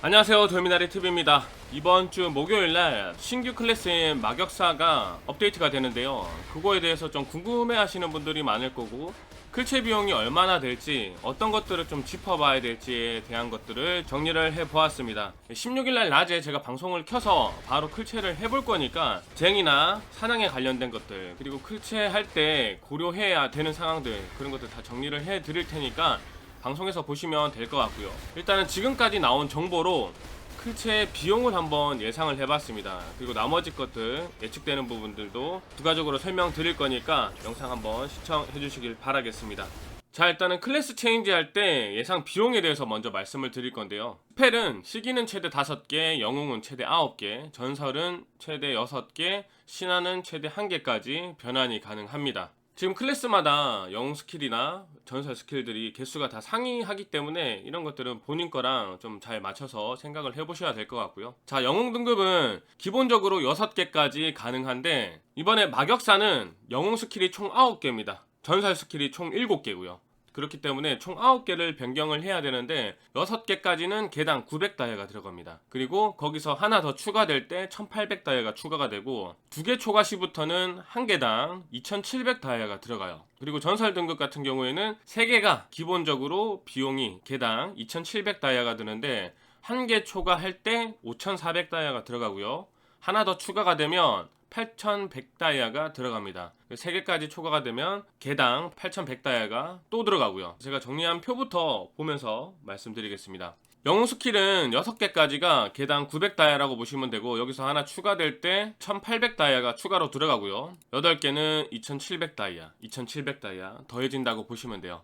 안녕하세요. 돌미나리 TV입니다. 이번 주 목요일날 신규 클래스인 마격사가 업데이트가 되는데요. 그거에 대해서 좀 궁금해 하시는 분들이 많을 거고 클체 비용이 얼마나 될지 어떤 것들을 좀 짚어봐야 될지에 대한 것들을 정리를 해보았습니다. 16일날 낮에 제가 방송을 켜서 바로 클체를 해볼 거니까 쟁이나 사냥에 관련된 것들 그리고 클체 할 때 고려해야 되는 상황들 그런 것들 다 정리를 해 드릴 테니까 방송에서 보시면 될 것 같고요. 일단은 지금까지 나온 정보로 클체 비용을 한번 예상을 해봤습니다. 그리고 나머지 것들 예측되는 부분들도 부가적으로 설명드릴 거니까 영상 한번 시청해 주시길 바라겠습니다. 자 일단은 클래스 체인지 할 때 예상 비용에 대해서 먼저 말씀을 드릴 건데요. 스펠은 시기는 최대 5개, 영웅은 최대 9개, 전설은 최대 6개, 신화는 최대 1개까지 변환이 가능합니다. 지금 클래스마다 영웅 스킬이나 전설 스킬들이 개수가 다 상이하기 때문에 이런 것들은 본인 거랑 좀 잘 맞춰서 생각을 해보셔야 될 것 같고요. 자, 영웅 등급은 기본적으로 6개까지 가능한데 이번에 마격사는 영웅 스킬이 총 9개입니다. 전설 스킬이 총 7개고요. 그렇기 때문에 총 9개를 변경을 해야 되는데 6개까지는 개당 900다이아가 들어갑니다. 그리고 거기서 하나 더 추가될 때 1800다이아가 추가가 되고 두 개 초과 시부터는 한 개당 2700다이아가 들어가요. 그리고 전설 등급 같은 경우에는 3개가 기본적으로 비용이 개당 2700다이아가 드는데 한 개 초과할 때 5400다이아가 들어가고요. 하나 더 추가가 되면 8,100다이아가 들어갑니다. 3개까지 초과가 되면 개당 8,100다이아가 또 들어가고요. 제가 정리한 표부터 보면서 말씀드리겠습니다. 영웅 스킬은 6개까지가 개당 900다이아라고 보시면 되고 여기서 하나 추가될 때 1800다이아가 추가로 들어가고요. 8개는 2700다이아, 2700다이아 더해진다고 보시면 돼요.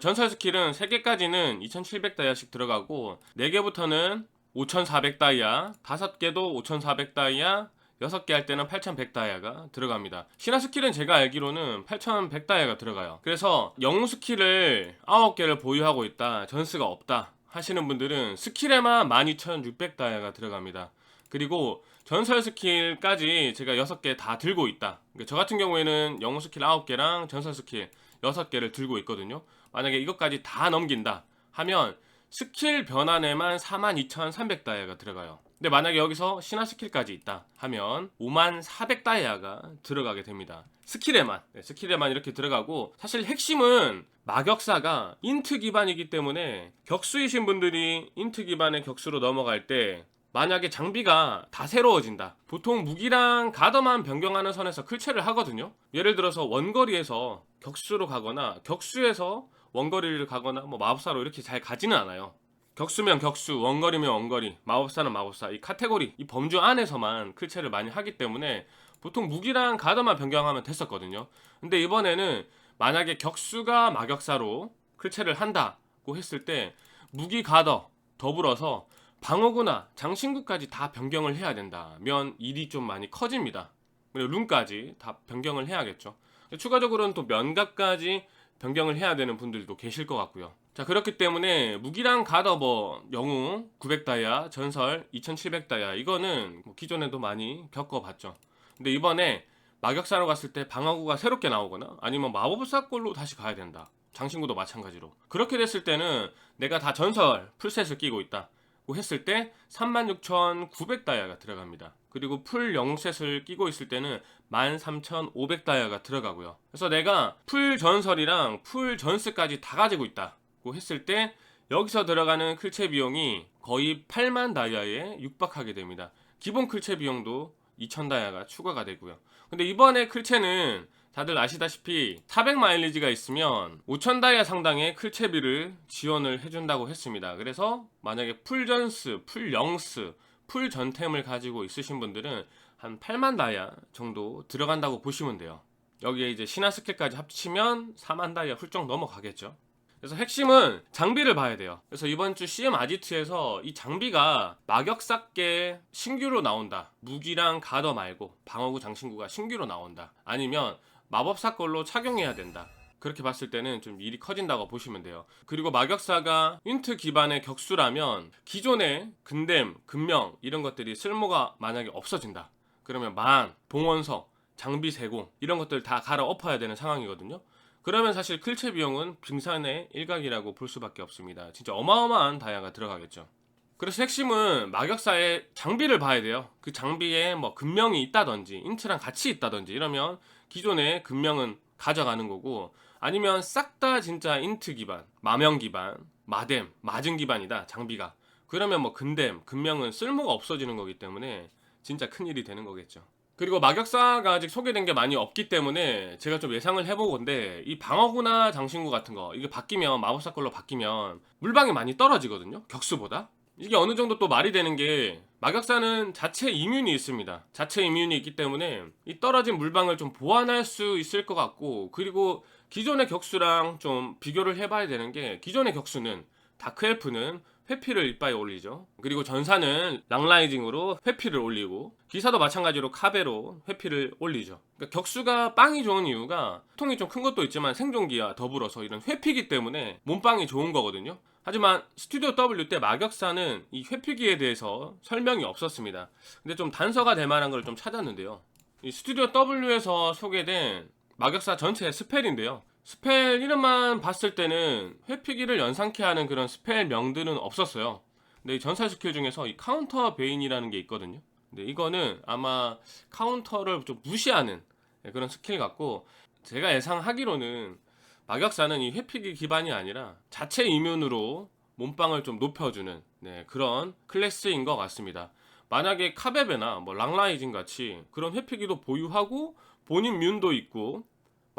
전설 스킬은 3개까지는 2700다이아씩 들어가고 4개부터는 5400 다이아, 5개도 5400 다이아, 6개 할 때는 8100 다이아가 들어갑니다. 신화 스킬은 제가 알기로는 8100 다이아가 들어가요. 그래서 영웅 스킬을 9개를 보유하고 있다. 전스가 없다. 하시는 분들은 스킬에만 12600 다이아가 들어갑니다. 그리고 전설 스킬까지 제가 6개 다 들고 있다. 그러니까 저 같은 경우에는 영웅 스킬 9개랑 전설 스킬 6개를 들고 있거든요. 만약에 이것까지 다 넘긴다 하면 스킬 변환에만 42,300다이아가 들어가요. 근데 만약에 여기서 신화 스킬까지 있다 하면 5만 400다이아가 들어가게 됩니다. 스킬에만 네, 스킬에만 이렇게 들어가고 사실 핵심은 마격사가 인트 기반이기 때문에 격수이신 분들이 인트 기반의 격수로 넘어갈 때 만약에 장비가 다 새로워진다. 보통 무기랑 가더만 변경하는 선에서 클체를 하거든요. 예를 들어서 원거리에서 격수로 가거나 격수에서 원거리를 가거나 뭐 마법사로 이렇게 잘 가지는 않아요. 격수면 격수, 원거리면 원거리, 마법사는 마법사 이 카테고리 이 범주 안에서만 클체를 많이 하기 때문에 보통 무기랑 가더만 변경하면 됐었거든요. 근데 이번에는 만약에 격수가 마격사로 클체를 한다고 했을 때 무기 가더 더불어서 방어구나 장신구까지 다 변경을 해야 된다면 일이 좀 많이 커집니다. 그리고 룬까지 다 변경을 해야겠죠. 추가적으로는 또 면갑까지 변경을 해야 되는 분들도 계실 것 같고요. 자 그렇기 때문에 무기랑 가더 뭐 영웅 900다이아 전설 2700다이아 이거는 뭐 기존에도 많이 겪어봤죠. 근데 이번에 마격사로 갔을 때 방어구가 새롭게 나오거나 아니면 마법사 걸로 다시 가야 된다. 장신구도 마찬가지로. 그렇게 됐을 때는 내가 다 전설 풀셋을 끼고 있다. 고 했을 때 36,900 다이아가 들어갑니다. 그리고 풀 영웅셋을 끼고 있을 때는 13,500다이아가 들어가고요. 그래서 내가 풀 전설이랑 풀 전스까지 다 가지고 있다고 했을 때 여기서 들어가는 클체 비용이 거의 8만 다이아에 육박하게 됩니다. 기본 클체 비용도 2,000다이아가 추가가 되고요. 근데 이번에 클체는 다들 아시다시피 400 마일리지가 있으면 5,000 다이아 상당의 클체비를 지원을 해준다고 했습니다. 그래서 만약에 풀전스, 풀영스, 풀전템을 가지고 있으신 분들은 한 8만 다이아 정도 들어간다고 보시면 돼요. 여기에 이제 신화 스킬까지 합치면 4만 다이아 훌쩍 넘어가겠죠. 그래서 핵심은 장비를 봐야 돼요. 그래서 이번 주 CM 아지트에서 이 장비가 마격삭계 신규로 나온다. 무기랑 가더 말고 방어구 장신구가 신규로 나온다. 아니면 마법사 걸로 착용해야 된다. 그렇게 봤을 때는 좀 일이 커진다고 보시면 돼요. 그리고 마격사가 인트 기반의 격수라면 기존의 근댐, 근명 이런 것들이 쓸모가 만약에 없어진다. 그러면 만, 봉원석, 장비 세공 이런 것들 다 갈아 엎어야 되는 상황이거든요. 그러면 사실 클체 비용은 빙산의 일각이라고 볼 수밖에 없습니다. 진짜 어마어마한 다이아가 들어가겠죠. 그래서 핵심은 마격사의 장비를 봐야 돼요. 그 장비에 뭐 금명이 있다든지 인트랑 같이 있다든지 이러면 기존의 금명은 가져가는 거고 아니면 싹 다 진짜 인트 기반, 마명 기반, 마뎀, 마진 기반이다 장비가. 그러면 뭐 근댐, 금명은 쓸모가 없어지는 거기 때문에 진짜 큰 일이 되는 거겠죠. 그리고 마격사가 아직 소개된 게 많이 없기 때문에 제가 좀 예상을 해보건데 이 방어구나 장신구 같은 거 이게 바뀌면 마법사 걸로 바뀌면 물방이 많이 떨어지거든요 격수보다 이게 어느 정도 또 말이 되는 게 마격사는 자체 이뮨이 있습니다 자체 이뮨이 있기 때문에 이 떨어진 물방을 좀 보완할 수 있을 것 같고 그리고 기존의 격수랑 좀 비교를 해봐야 되는 게 기존의 격수는 다크엘프는 회피를 이빨에 올리죠. 그리고 전사는 랑라이징으로 회피를 올리고 기사도 마찬가지로 카베로 회피를 올리죠. 그러니까 격수가 빵이 좋은 이유가 통이 좀 큰 것도 있지만 생존기와 더불어서 이런 회피기 때문에 몸빵이 좋은 거거든요. 하지만 스튜디오 W 때 마격사는 이 회피기에 대해서 설명이 없었습니다. 근데 좀 단서가 될 만한 걸 좀 찾았는데요. 이 스튜디오 W에서 소개된 마격사 전체 스펠인데요. 스펠 이름만 봤을 때는 회피기를 연상케 하는 그런 스펠 명들은 없었어요. 근데 이 전사 스킬 중에서 이 카운터 베인이라는 게 있거든요. 근데 이거는 아마 카운터를 좀 무시하는 네, 그런 스킬 같고 제가 예상하기로는 마격사는 이 회피기 기반이 아니라 자체 이면으로 몸빵을 좀 높여주는 네, 그런 클래스인 것 같습니다. 만약에 카베베나 뭐 랑라이징 같이 그런 회피기도 보유하고 본인 뮨도 있고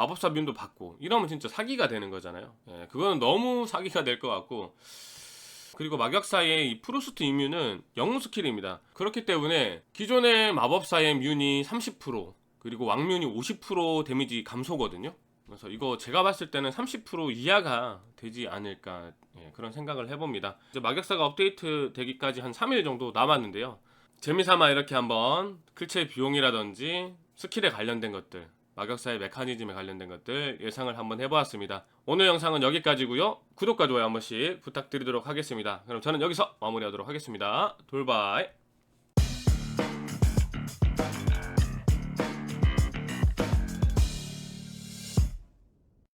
마법사 뮨도 받고 이러면 진짜 사기가 되는 거잖아요. 예, 그거는 너무 사기가 될 것 같고 그리고 마격사의 이 프로스트 이뮨은 영웅 스킬입니다. 그렇기 때문에 기존의 마법사의 뮨이 30% 그리고 왕뮨이 50% 데미지 감소거든요. 그래서 이거 제가 봤을 때는 30% 이하가 되지 않을까 예, 그런 생각을 해봅니다. 이제 마격사가 업데이트 되기까지 한 3일 정도 남았는데요. 재미삼아 이렇게 한번 클체 비용이라든지 스킬에 관련된 것들 마격사의 메커니즘에 관련된 것들 예상을 한번 해보았습니다. 오늘 영상은 여기까지고요. 구독과 좋아요 한 번씩 부탁드리도록 하겠습니다. 그럼 저는 여기서 마무리하도록 하겠습니다. 돌바이.